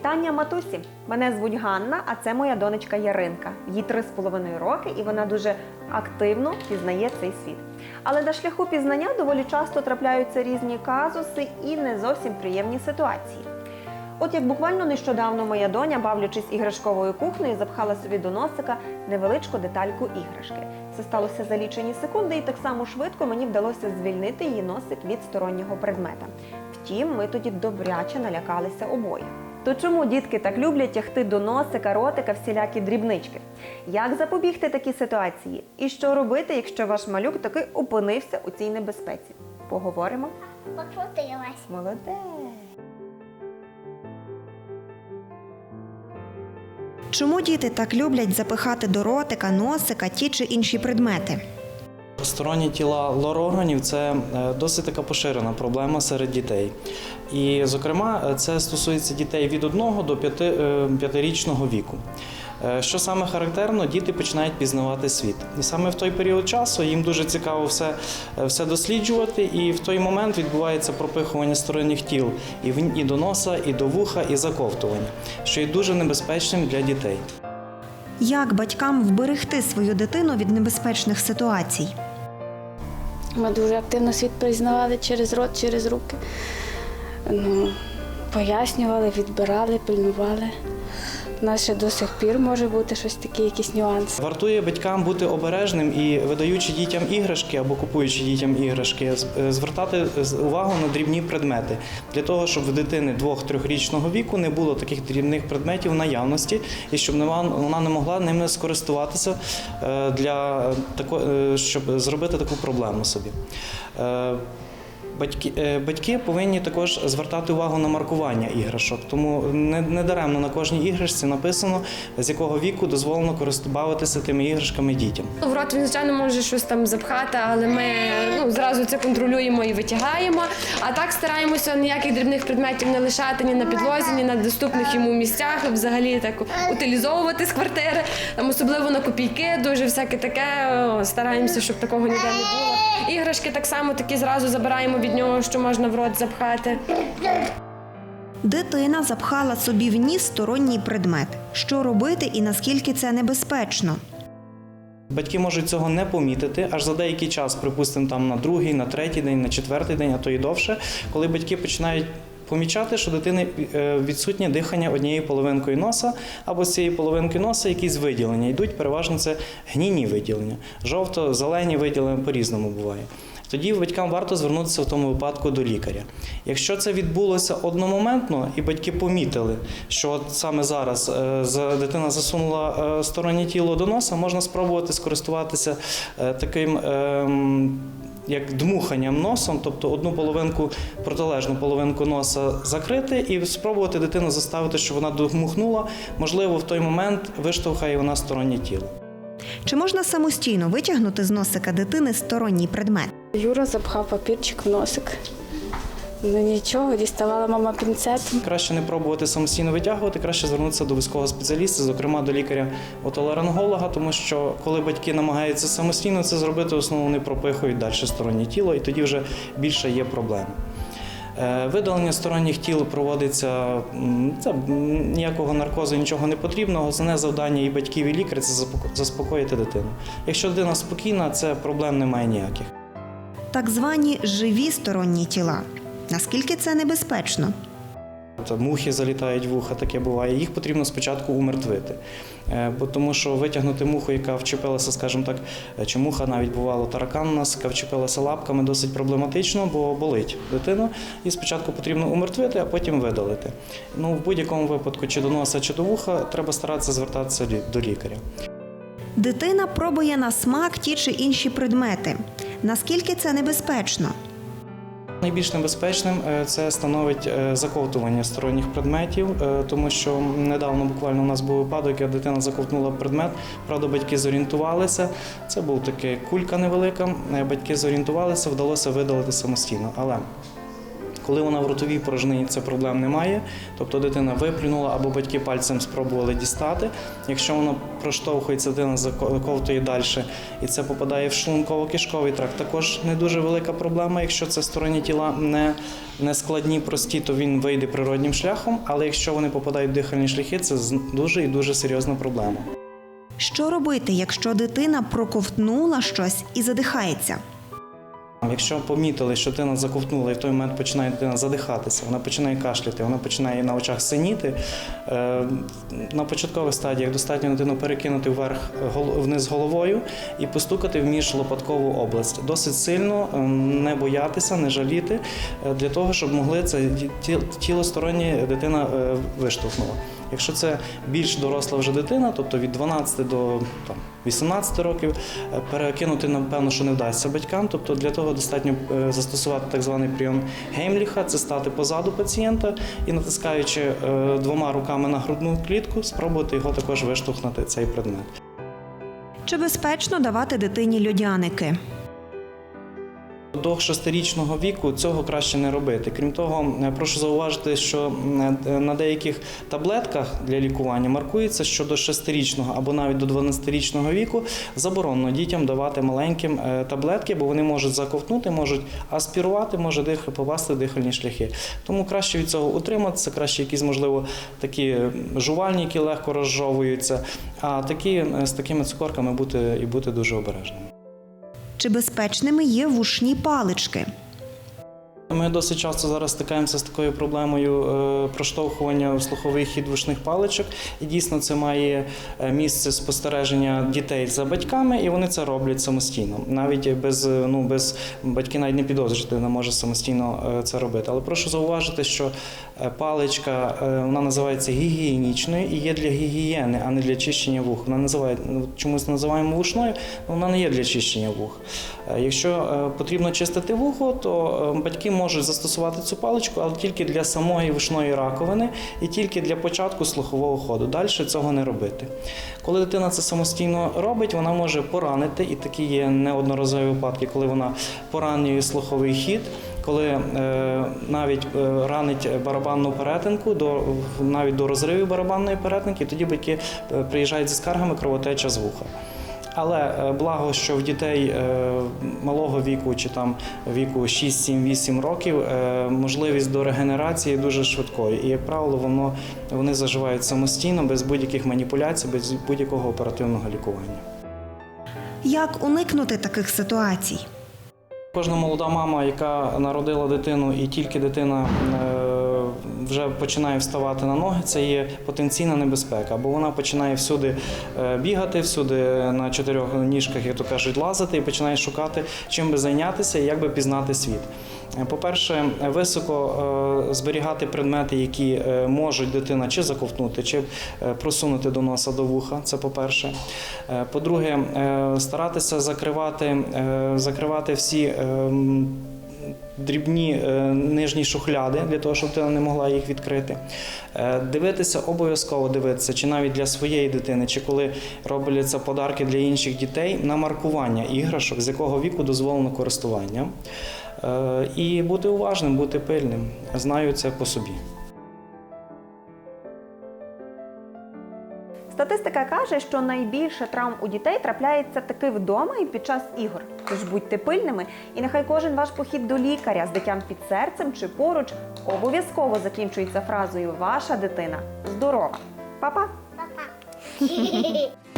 Вітання матусі! Мене звуть Ганна, а це моя донечка Яринка. Їй три з половиною роки, і вона дуже активно пізнає цей світ. Але на шляху пізнання доволі часто трапляються різні казуси і не зовсім приємні ситуації. От як буквально нещодавно моя доня, бавлячись іграшковою кухнею, запхала собі до носика невеличку детальку іграшки. Це сталося за лічені секунди, і так само швидко мені вдалося звільнити її носик від стороннього предмета. Втім, ми тоді добряче налякалися обоє. То чому дітки так люблять тягти до носика, ротика всілякі дрібнички? Як запобігти такій ситуації? І що робити, якщо ваш малюк таки опинився у цій небезпеці? Поговоримо. Покрутилась. Молодець! Чому діти так люблять запихати до ротика, носика ті чи інші предмети? Сторонні тіла лор-органів це е, досить така поширена проблема серед дітей. І, зокрема, е, це стосується дітей від 1 до 5, е, 5-річного віку. Що саме характерно, діти починають пізнавати світ. І саме в той період часу їм дуже цікаво все, все досліджувати, і в той момент відбувається пропихування сторонніх тіл і, в- і до носа, і до вуха, і заковтування, що є дуже небезпечним для дітей. Як батькам вберегти свою дитину від небезпечних ситуацій? Ми дуже активно світ признавали через рот, через руки. Ну, пояснювали, відбирали, пильнували. У нас ще до сих пір може бути щось таке, якісь нюанси. Вартує батькам бути обережним і видаючи дітям іграшки або купуючи дітям іграшки, е, звертати увагу на дрібні предмети для того, щоб в дитини 2-3-річного віку не було таких дрібних предметів в наявності, і щоб вона не могла ними скористуватися е, для е, щоб зробити таку проблему собі. Батьки, е, батьки повинні також звертати увагу на маркування іграшок, тому не, не даремно на кожній іграшці написано, з якого віку дозволено користуватися тими іграшками дітям. В рот він, звичайно, може щось там запхати, але ми ну, зразу це контролюємо і витягаємо. А так стараємося ніяких дрібних предметів не лишати ні на підлозі, ні на доступних йому місцях. Взагалі так утилізовувати з квартири, там, особливо на копійки, дуже всяке таке. Стараємося, щоб такого ніде не було. Іграшки так само такі зразу забираємо від нього, що можна в рот запхати. Дитина запхала собі в ніс сторонній предмет. Що робити і наскільки це небезпечно? Батьки можуть цього не помітити аж за деякий час, припустимо, там на другий, на третій день, на четвертий день, а то і довше, коли батьки починають. Помічати, що дитини е, відсутнє дихання однією половинкою носа, або з цієї половинки носа якісь виділення. Йдуть переважно це гнійні виділення. Жовто-зелені виділення по-різному буває. Тоді батькам варто звернутися в тому випадку до лікаря. Якщо це відбулося одномоментно, і батьки помітили, що от саме зараз е, дитина засунула е, стороннє тіло до носа, можна спробувати скористуватися е, таким. ем, Як дмуханням носом, тобто одну половинку, протилежну половинку носа закрити, і спробувати дитину заставити, щоб вона дмухнула, можливо, в той момент виштовхає вона стороннє тіло. Чи можна самостійно витягнути з носика дитини сторонній предмет? Юра запхав папірчик в носик. Ну нічого, діставала мама пінцетом. Краще не пробувати самостійно витягувати, краще звернутися до військового спеціаліста, зокрема до лікаря отоларинголога, тому що коли батьки намагаються самостійно це зробити, в основному вони пропихують далі стороннє тіло, і тоді вже більше є проблем. Е, Видалення сторонніх тіл проводиться це ніякого наркозу, нічого не потрібно. Основне завдання і батьків, і лікаря це заспокоїти дитину. Якщо дитина спокійна, це проблем немає ніяких. Так звані живі сторонні тіла. Наскільки це небезпечно? Мухи залітають в вуха, таке буває. Їх потрібно спочатку умертвити. Е, Бо тому що витягнути муху, яка вчепилася, скажімо так, е, чи муха навіть бувало таракан у нас, яка вчепилася лапками, досить проблематично, бо болить дитину. І спочатку потрібно умертвити, а потім видалити. Ну, в будь-якому випадку, чи до носа, чи до вуха, треба старатися звертатися до лікаря. Дитина пробує на смак ті чи інші предмети. Наскільки це небезпечно? Найбільш небезпечним е, це становить е, заковтування сторонніх предметів, е, тому що недавно буквально у нас був випадок, як дитина заковтнула предмет. Правда, батьки зорієнтувалися. Це був такий кулька невелика. Батьки зорієнтувалися, вдалося видалити самостійно. Але Коли вона в ротовій порожнині, це проблем немає. Тобто дитина виплюнула або батьки пальцем спробували дістати. Якщо воно проштовхується, дитина заковтує далі, і це попадає в шлунково-кишковий тракт. Також не дуже велика проблема. Якщо це сторонні тіла не, не складні, прості, то він вийде природнім шляхом. Але якщо вони попадають в дихальні шляхи, це дуже і дуже серйозна проблема. Що робити, якщо дитина проковтнула щось і задихається? Якщо помітили, що дитина заковтнула і в той момент починає дитина задихатися, вона починає кашляти, вона починає на очах синіти. е, На початкових стадіях достатньо дитину перекинути вверх гол- вниз головою і постукати в міжлопаткову область. Досить сильно е, не боятися, не жаліти е, для того, щоб могли це ті- тіло стороннє дитина е, виштовхнула. Якщо це більш доросла вже дитина, тобто від 12 до там, 18 років, е, перекинути напевно, що не вдасться батькам. Тобто для того достатньо е, застосувати так званий прийом Геймліха, це стати позаду пацієнта і натискаючи е, двома руками на грудну клітку, спробувати його також виштовхнути цей предмет. Чи безпечно давати дитині льодяники? До шестирічного віку цього краще не робити. Крім того, е, прошу зауважити, що е, на деяких таблетках для лікування маркується, що до шестирічного або навіть до 12-річного віку заборонено дітям давати маленьким е, таблетки, бо вони можуть заковтнути, можуть аспірувати, може дих попасти в дихальні шляхи. Тому краще від цього утриматися, краще якісь, можливо, такі жувальні, які легко розжовуються. А такі з такими цукорками бути і бути дуже обережними. Чи безпечними є вушні палички? Ми досить часто зараз стикаємося з такою проблемою е, проштовхування в слуховий хід вушних паличок. І дійсно це має е, місце спостереження дітей за батьками, і вони це роблять самостійно. Навіть без, е, ну, без батьки навіть не підозрюють, що не може самостійно це робити. Але прошу зауважити, що паличка е, вона називається гігієнічною і є для гігієни, а не для чищення вух. Вона називає ну, чомусь називаємо вушною, але вона не є для чищення вух. Е, Якщо е, потрібно чистити вухо, то е, батьки можуть застосувати цю паличку, але тільки для самої вушної раковини і тільки для початку слухового ходу. Далі цього не робити. Коли дитина це самостійно робить, вона може поранити, і такі є неодноразові випадки, коли вона поранює слуховий хід. Коли е, навіть е, ранить барабанну перетинку, до, навіть до розривів барабанної перетинки, тоді батьки е, приїжджають зі скаргами кровотеча з вуха. Але благо, що в дітей малого віку чи там віку 6, 7, 8 років можливість до регенерації дуже швидкою. І, як правило, воно, вони заживають самостійно, без будь-яких маніпуляцій, без будь-якого оперативного лікування. Як уникнути таких ситуацій? Кожна молода мама, яка народила дитину, і тільки дитина е, вже починає вставати на ноги, це є потенційна небезпека, бо вона починає всюди е, бігати, всюди на чотирьох ніжках, як то кажуть, лазити, і починає шукати, чим би зайнятися і як би пізнати світ. Е, По-перше, високо е, зберігати предмети, які можуть дитина чи заковтнути, чи просунути до носа до вуха. Це по-перше. По-друге, старатися закривати, закривати всі. Дрібні е, нижні шухляди для того, щоб дитина не могла їх відкрити. Е, дивитися, обов'язково дивитися, чи навіть для своєї дитини, чи коли робляться подарки для інших дітей на маркування іграшок, з якого віку дозволено користування. Е, і бути уважним, бути пильним. Знаю це по собі. Статистика каже, що найбільше травм у дітей трапляється таки вдома і під час ігор. Тож будьте пильними, і нехай кожен ваш похід до лікаря з дитям під серцем чи поруч обов'язково закінчується фразою Ваша дитина здорова. Па-па! Папа.